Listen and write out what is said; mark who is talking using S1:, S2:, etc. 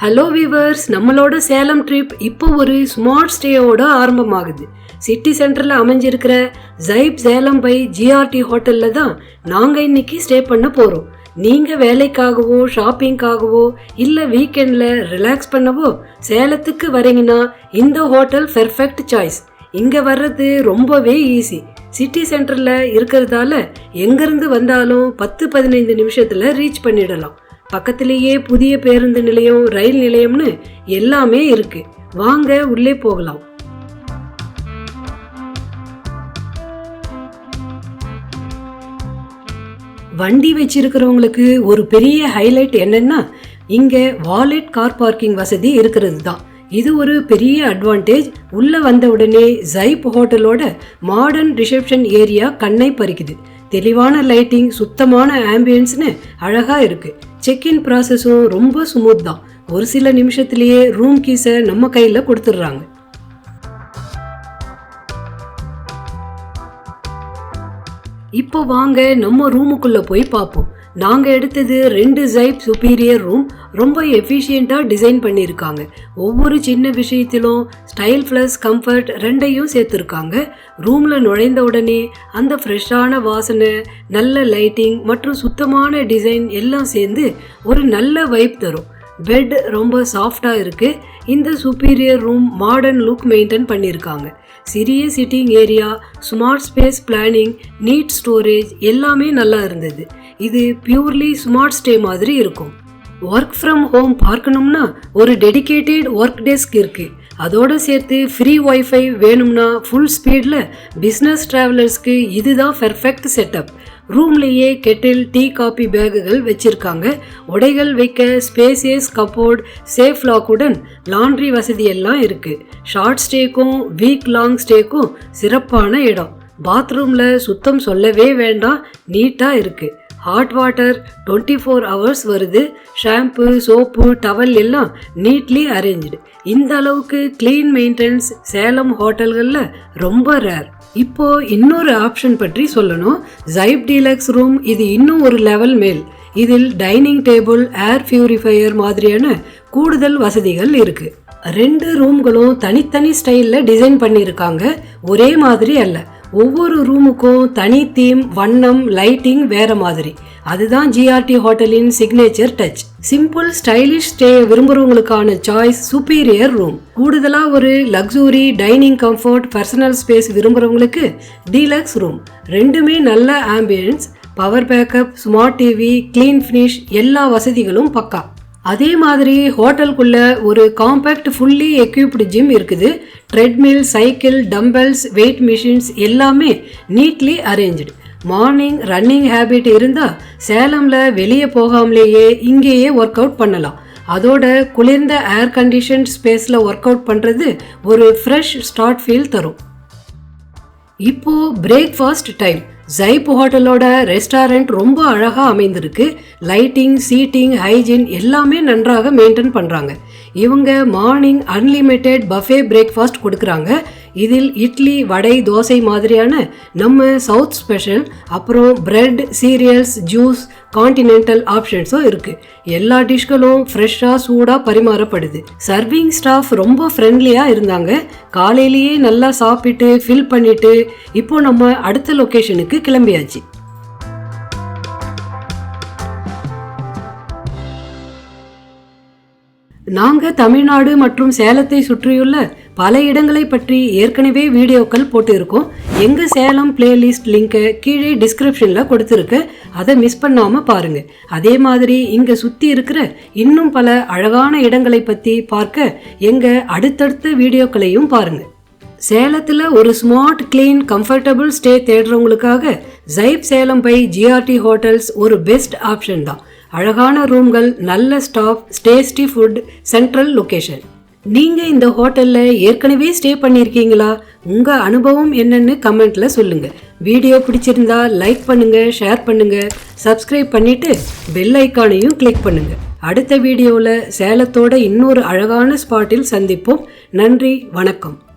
S1: Hello viewers நம்மளோட Salem trip இப்போ ஒரு ஸ்மார்ட் ஸ்டேயோட ஆரம்பமாகுது. சிட்டி சென்டரில் அமைஞ்சிருக்கிற ஜைப் சேலம் பை ஜிஆர்டி ஹோட்டலில் தான் நாங்கள் இன்னைக்கு ஸ்டே பண்ண போகிறோம் நீங்கள் வேலைக்காகவோ ஷாப்பிங்காகவோ இல்லை வீக்கெண்டில் ரிலாக்ஸ் பண்ணவோ சேலத்துக்கு வரீங்கன்னா இந்த ஹோட்டல் பெர்ஃபெக்ட் சாய்ஸ் இங்கே வர்றது ரொம்பவே ஈஸி சிட்டி சென்டரில் இருக்கிறதால எங்கேருந்து வந்தாலும் பத்து பதினைந்து நிமிஷத்தில் ரீச் பண்ணிடலாம். பக்கத்திலேயே புதிய பேருந்து நிலையம் ரயில் நிலையம்னு எல்லாமே இருக்கு. வாங்க உள்ளே போகலாம். வண்டி வச்சிருக்கிறவங்களுக்கு ஒரு பெரிய ஹைலைட் என்னன்னா இங்க வாலெட் கார் பார்க்கிங் வசதி இருக்கிறது தான் இது ஒரு பெரிய அட்வான்டேஜ் உள்ள வந்த உடனே ஜைப் ஹோட்டலோட மாடர்ன் ரிசப்ஷன் ஏரியா கண்ணை பறிக்குது. தெளிவான லைட்டிங் சுத்தமான ஆம்பியன்ஸ்னு அழகாக இருக்குது செக் செக்இன் ப்ராசஸும் ரொம்ப ஸ்மூத் தான். ஒரு சில நிமிஷத்துலேயே ரூம் கீஸை நம்ம கையில் கொடுத்துட்றாங்க. இப்போ வாங்க நம்ம ரூமுக்குள்ளே போய் பார்ப்போம். நாங்கள் எடுத்தது ரெண்டு ஜைப் சுப்பீரியர் ரூம் ரொம்ப எஃபிஷியண்ட்டாக டிசைன் பண்ணியிருக்காங்க. ஒவ்வொரு சின்ன விஷயத்திலும் ஸ்டைல் ப்ளஸ் கம்ஃபர்ட் ரெண்டையும் சேர்த்துருக்காங்க. ரூமில் நுழைந்த உடனே அந்த ஃப்ரெஷ்ஷான வாசனை நல்ல லைட்டிங் மற்றும் சுத்தமான டிசைன் எல்லாம் சேர்ந்து ஒரு நல்ல வைப் தரும். பெட் ரொம்ப சாஃப்டாக இருக்குது இந்த superior room modern look maintain பண்ணியிருக்காங்க. சிறிய sitting area smart space planning neat storage எல்லாமே நல்லா இருந்தது. இது பியூர்லி ஸ்மார்ட் ஸ்டே மாதிரி இருக்கும். ஒர்க் ஃப்ரம் ஹோம் பார்க்கணும்னா ஒரு டெடிக்கேட்டட் ஒர்க் டெஸ்க் இருக்குது அதோடு சேர்த்து ஃப்ரீ ஒய்ஃபை வேணும்னா ஃபுல் ஸ்பீடில் பிஸ்னஸ் ட்ராவலர்ஸ்க்கு இதுதான் பெர்ஃபெக்ட் செட்டப் ரூம்லேயே கெட்டில் டீ காபி பேகுகள் வச்சுருக்காங்க. உடைகள் வைக்க ஸ்பேசியஸ் கப்போர்ட் சேஃப் லாக்குடன் லாண்ட்ரி வசதி எல்லாம் ஷார்ட் ஸ்டேக்கும் வீக் லாங் ஸ்டேக்கும் சிறப்பான இடம். பாத்ரூமில் சுத்தம் சொல்லவே வேண்டாம் நீட்டாக இருக்குது hot water twenty four hours வருது. ஷாம்பு சோப்பு டவல் எல்லாம் நீட்லி அரேஞ்சு இந்த அளவுக்கு க்ளீன் மெயின்டெனன்ஸ் சேலம் ஹோட்டல்களில் ரொம்ப ரேர் இப்போ இன்னொரு ஆப்ஷன் பற்றி சொல்லணும். ஜைப் டீலக்ஸ் ரூம் இது இன்னும் ஒரு லெவல் மேல். இதில் டைனிங் டேபிள் ஏர் பியூரிஃபையர் மாதிரியான கூடுதல் வசதிகள் இருக்கு. ரெண்டு ரூம்களும் தனித்தனி ஸ்டைலில் டிசைன் பண்ணியிருக்காங்க ஒரே மாதிரி அல்ல. ஒவ்வொரு ரூமுக்கும் தனி தீம் வண்ணம் லைட்டிங் வேற மாதிரி. அதுதான் GRT ஹோட்டலின் signature touch simple stylish stay விரும்புகிறவங்களுக்கான choice superior room கூடுதலாக ஒரு luxury dining comfort personal space விரும்புகிறவங்களுக்கு deluxe room ரெண்டுமே நல்ல ambience power backup smart TV clean finish எல்லா வசதிகளும் பக்கா. அதே மாதிரி ஹோட்டலுக்குள்ள ஒரு காம்பேக்ட் ஃபுல்லி எக்யூப்டு ஜிம் இருக்குது. Treadmill cycle dumbbells weight machines எல்லாமே neatly arrange morning running habit இருந்தால் சேலமில் வெளியே போகாமலேயே இங்கேயே ஒர்க் அவுட் பண்ணலாம். அதோட குளிர்ந்த ஏர் கண்டிஷன் ஸ்பேஸில் ஒர்க் அவுட் பண்ணுறது ஒரு ஃப்ரெஷ் ஸ்டார்ட் ஃபீல் தரும். இப்போது பிரேக்ஃபாஸ்ட் டைம் ஜைப் ஹோட்டலோட ரெஸ்டாரண்ட் ரொம்ப அழகாக அமைந்திருக்கு. லைட்டிங் சீட்டிங் ஹைஜீன் எல்லாமே நன்றாக மெயின்டைன் பண்ணுறாங்க இவங்க மார்னிங் அன்லிமிட்டெட் பஃபே பிரேக்ஃபாஸ்ட் கொடுக்குறாங்க. இதில் இட்லி வடை தோசை மாதிரியான நம்ம சவுத் ஸ்பெஷல் அப்புறம் பிரெட் சீரியல்ஸ் ஜூஸ் கான்டினென்டல் ஆப்ஷன்ஸும் இருக்குது எல்லா டிஷ்களும் ஃப்ரெஷ்ஷாக சூடாக பரிமாறப்படுது. சர்விங் ஸ்டாஃப் ரொம்ப ஃப்ரெண்ட்லியாக இருந்தாங்க. காலையிலேயே நல்லா சாப்பிட்டு ஃபில் பண்ணிவிட்டு இப்போ நம்ம அடுத்த லொக்கேஷனுக்கு கிளம்பியாச்சு. நாங்கள் தமிழ்நாடு மற்றும் சேலத்தை சுற்றியுள்ள பல இடங்களை பற்றி ஏற்கனவே வீடியோக்கள் போட்டிருக்கோம். எங்கள் சேலம் பிளேலிஸ்ட் லிங்கை கீழே டிஸ்கிரிப்ஷனில் கொடுத்துருக்கு. அதை மிஸ் பண்ணாமல் பாருங்கள் அதே மாதிரி இங்கே சுற்றி இருக்கிற இன்னும் பல அழகான இடங்களை பற்றி பார்க்க எங்கள் அடுத்தடுத்த வீடியோக்களையும் பாருங்கள் சேலத்தில் ஒரு smart clean comfortable stay தேடுறவங்களுக்காக Zibe Salem by GRT Hotels ஒரு பெஸ்ட் ஆப்ஷன் தான். அழகான ரூம்கள் நல்ல staff tasty food central location நீங்கள் இந்த ஹோட்டலில் ஏற்கனவே ஸ்டே பண்ணியிருக்கீங்களா உங்கள் அனுபவம் என்னன்னு கமெண்ட்ல சொல்லுங்கள் வீடியோ பிடிச்சிருந்தா லைக் பண்ணுங்கள் ஷேர் பண்ணுங்கள் சப்ஸ்கிரைப் பண்ணிவிட்டு பெல் ஐக்கானையும் கிளிக் பண்ணுங்கள் அடுத்த வீடியோவில் சேலத்தோட இன்னொரு அழகான ஸ்பாட்டில் சந்திப்போம். நன்றி வணக்கம்.